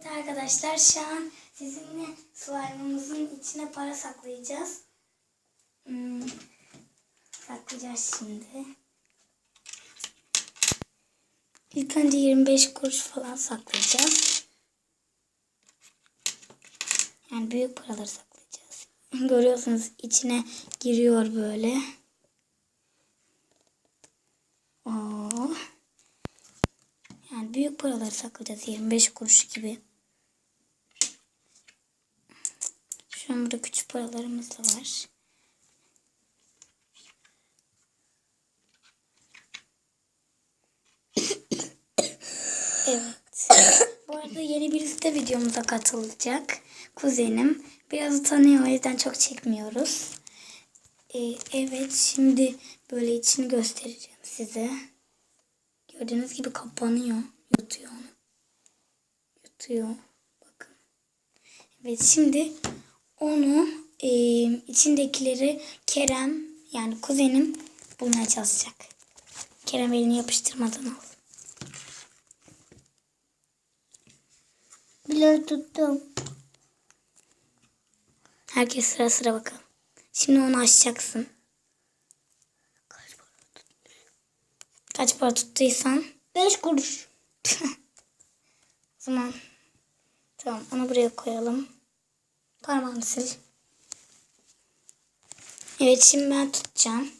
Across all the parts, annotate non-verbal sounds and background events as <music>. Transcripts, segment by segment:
Evet arkadaşlar şu an sizinle slime'ımızın içine para saklayacağız. Hmm, saklayacağız şimdi. İlk önce 25 kuruş falan saklayacağız. Yani büyük paraları saklayacağız. <laughs> Görüyorsunuz içine giriyor böyle. Oo. Yani büyük paraları saklayacağız 25 kuruş gibi. Şu an burada küçük paralarımız da var. evet. Bu arada yeni birisi de videomuza katılacak. Kuzenim. Biraz tanıyor o yüzden çok çekmiyoruz. Ee, evet şimdi böyle içini göstereceğim size. Gördüğünüz gibi kapanıyor. Yutuyor onu. Yutuyor. Bakın. Evet şimdi onu e, içindekileri Kerem yani kuzenim bulmaya çalışacak. Kerem elini yapıştırmadan al. Bile tuttum. Herkes sıra sıra bakalım. Şimdi onu açacaksın. Kaç para tuttuysan. 5 kuruş. <laughs> o zaman tamam onu buraya koyalım. Parmağını sil. Evet şimdi ben tutacağım.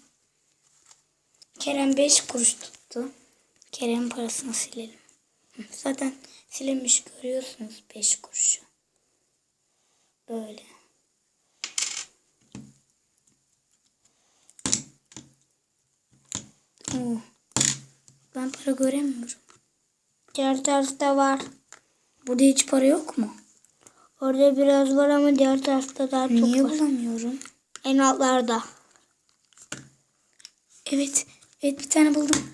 Kerem 5 kuruş tuttu. Kerem'in parasını silelim. Zaten silinmiş görüyorsunuz 5 kuruşu. Böyle. Oo. Ben para göremiyorum. Diğer tarafta var. Burada hiç para yok mu? Orada biraz var ama diğer tarafta daha çok Niye var. bulamıyorum? En altlarda. Evet. Evet bir tane buldum.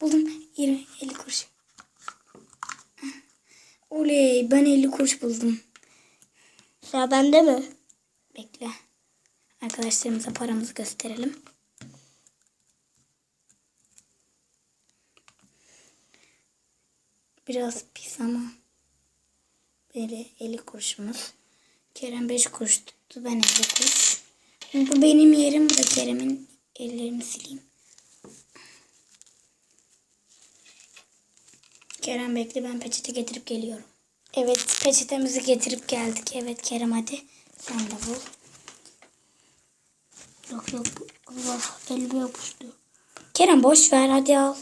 Buldum. 20, 50 kuruş. Oley ben 50 kuruş buldum. Sıra bende mi? Bekle. Arkadaşlarımıza paramızı gösterelim. Biraz pis ama böyle 50 kuruşumuz. Kerem 5 kuruş tuttu. Ben 50 kuruş. Bu benim yerim. Bu da Kerem'in ellerini sileyim. Kerem bekle ben peçete getirip geliyorum. Evet peçetemizi getirip geldik. Evet Kerem hadi. Sen de bul. Yok yok. Allah elime yapıştı. Kerem boş ver hadi al.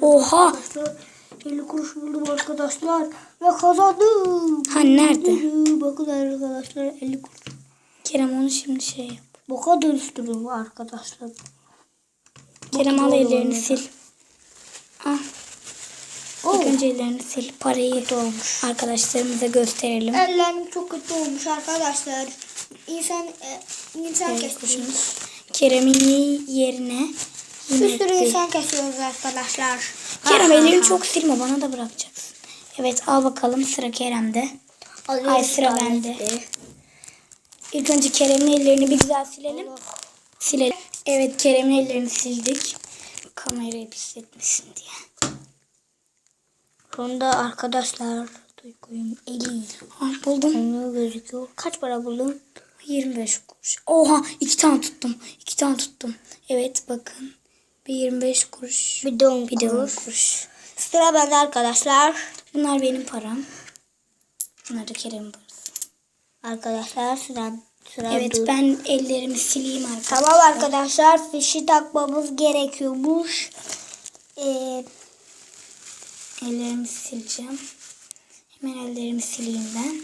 Oha. 50 kuruş buldum arkadaşlar. Ve kazandım. Ha nerede? Bakın arkadaşlar 50 kuruş. Kerem onu şimdi şey yap. Boka dönüştürdüm arkadaşlar. Kerem al ellerini sil. Oo. İlk önce ellerini sil. Parayı olmuş. arkadaşlarımıza gösterelim. Ellerim çok kötü olmuş arkadaşlar. İnsan e, insan Evet. Kerem'in yerine Bir sürü insan kesiyoruz arkadaşlar. Kerem Ha, ha, ellerini ha. çok silme bana da bırakacaksın. Evet al bakalım sıra Kerem'de. Alıyorum Ay, sıra bende. İlk önce Kerem'in ellerini bir güzel silelim. Silelim. Evet Kerem'in ellerini sildik. Kamerayı pisletmesin diye. Sonunda arkadaşlar Duygu'nun eli. Ah, buldum. Ne gözüküyor? Kaç para buldun? 25 kuruş. Oha iki tane tuttum. İki tane tuttum. Evet bakın. Bir 25 kuruş. Bir de 10 Bir de 10 kuruş. kuruş. Sıra bende arkadaşlar. Bunlar benim param. Bunlar da Kerem'in parası. Arkadaşlar sıra sıra Evet dur. ben ellerimi sileyim arkadaşlar. Tamam arkadaşlar fişi takmamız gerekiyormuş. Ee, Ellerimi sileceğim. Hemen ellerimi sileyim ben.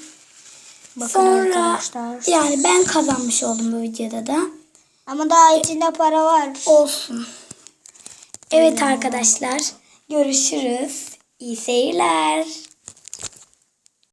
bakın Sonra arkadaşlar. yani ben kazanmış oldum bu videoda da. Ama daha içinde para var. Olsun. Evet arkadaşlar görüşürüz. İyi seyirler.